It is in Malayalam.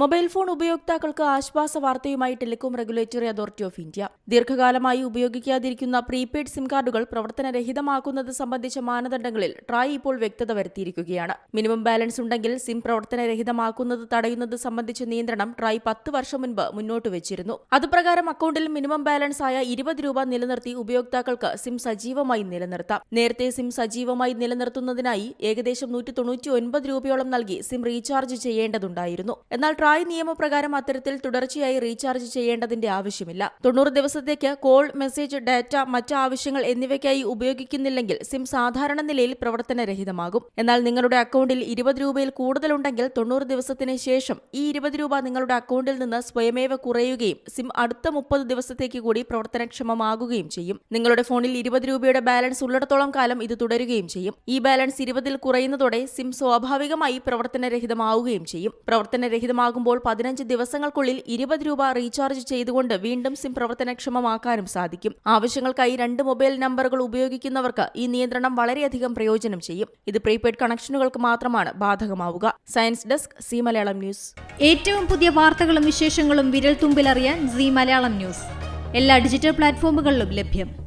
മൊബൈൽ ഫോൺ ഉപയോക്താക്കൾക്ക് ആശ്വാസ വാർത്തയുമായി telecom regulatory authority of India. ദീർഘകാലമായി ഉപയോഗിക്കാതിരിക്കുന്ന പ്രീപെയ്ഡ് സിം കാർഡുകൾ പ്രവർത്തനരഹിതമാക്കുന്നത് സംബന്ധിച്ച മാനദണ്ഡങ്ങളിൽ ട്രായ് ഇപ്പോൾ വ്യക്തത വരുത്തിയിരിക്കുകയാണ്. മിനിമം ബാലൻസ് ഉണ്ടെങ്കിൽ സിം പ്രവർത്തനരഹിതമാക്കുന്നത് തടയുന്നത് സംബന്ധിച്ച നിയന്ത്രണം ട്രായ് പത്ത് വർഷം മുൻപ് മുന്നോട്ട് വെച്ചിരുന്നു. അതുപ്രകാരം അക്കൌണ്ടിൽ മിനിമം ബാലൻസ് ആയ ഇരുപത് രൂപ നിലനിർത്തി ഉപയോക്താക്കൾക്ക് സിം സജീവമായി നിലനിർത്താം. നേരത്തെ സിം സജീവമായി നിലനിർത്തുന്നതിനായി ഏകദേശം നൂറ്റി തൊണ്ണൂറ്റി ഒൻപത് രൂപയോളം നൽകി സിം റീചാർജ് ചെയ്യേണ്ടതുണ്ടായിരുന്നു. എന്നാൽ ട്രായ് നിയമപ്രകാരം അത്തരത്തിൽ തുടർച്ചയായി റീചാർജ് ചെയ്യേണ്ടതിന്റെ ആവശ്യമില്ല. തൊണ്ണൂറ് ദിവസത്തേക്ക് കോൾ മെസ്സേജ് ഡാറ്റ മറ്റ് ആവശ്യങ്ങൾ എന്നിവയ്ക്കായി ഉപയോഗിക്കുന്നില്ലെങ്കിൽ സിം സാധാരണ നിലയിൽ പ്രവർത്തനരഹിതമാകും. എന്നാൽ നിങ്ങളുടെ അക്കൌണ്ടിൽ ഇരുപത് രൂപയിൽ കൂടുതലുണ്ടെങ്കിൽ തൊണ്ണൂറ് ദിവസത്തിന് ശേഷം ഈ ഇരുപത് രൂപ നിങ്ങളുടെ അക്കൌണ്ടിൽ നിന്ന് സ്വയമേവ കുറയുകയും സിം അടുത്ത മുപ്പത് ദിവസത്തേക്ക് കൂടി പ്രവർത്തനക്ഷമമാകുകയും ചെയ്യും. നിങ്ങളുടെ ഫോണിൽ ഇരുപത് രൂപയുടെ ബാലൻസ് ഉള്ളിടത്തോളം കാലം ഇത് തുടരുകയും ചെയ്യും. ഈ ബാലൻസ് ഇരുപതിൽ കുറയുന്നതോടെ സിം സ്വാഭാവികമായി പ്രവർത്തനരഹിതമാവുകയും ചെയ്യും. പ്രവർത്തനരഹിതമാകുമ്പോൾ പതിനഞ്ച് ദിവസങ്ങൾക്കുള്ളിൽ ഇരുപത് രൂപ റീചാർജ് ചെയ്തുകൊണ്ട് വീണ്ടും സിം പ്രവർത്തനക്ഷമമാക്കാനും സാധിക്കും. ആവശ്യങ്ങൾക്കായി രണ്ട് മൊബൈൽ നമ്പറുകൾ ഉപയോഗിക്കുന്നവർക്ക് ഈ നിയന്ത്രണം വളരെയധികം പ്രയോജനം ചെയ്യും. ഇത് പ്രീപെയ്ഡ് കണക്ഷനുകൾക്ക് മാത്രമാണ് ബാധകമാവുക. Science desk C Malayalam news. ഏറ്റവും പുതിയ വാർത്തകളും വിശേഷങ്ങളും വിരൽ തുമ്പിലറിയാൻ സി മലയാളം ന്യൂസ്. എല്ലാ ഡിജിറ്റൽ പ്ലാറ്റ്ഫോമുകളിലും ലഭ്യം.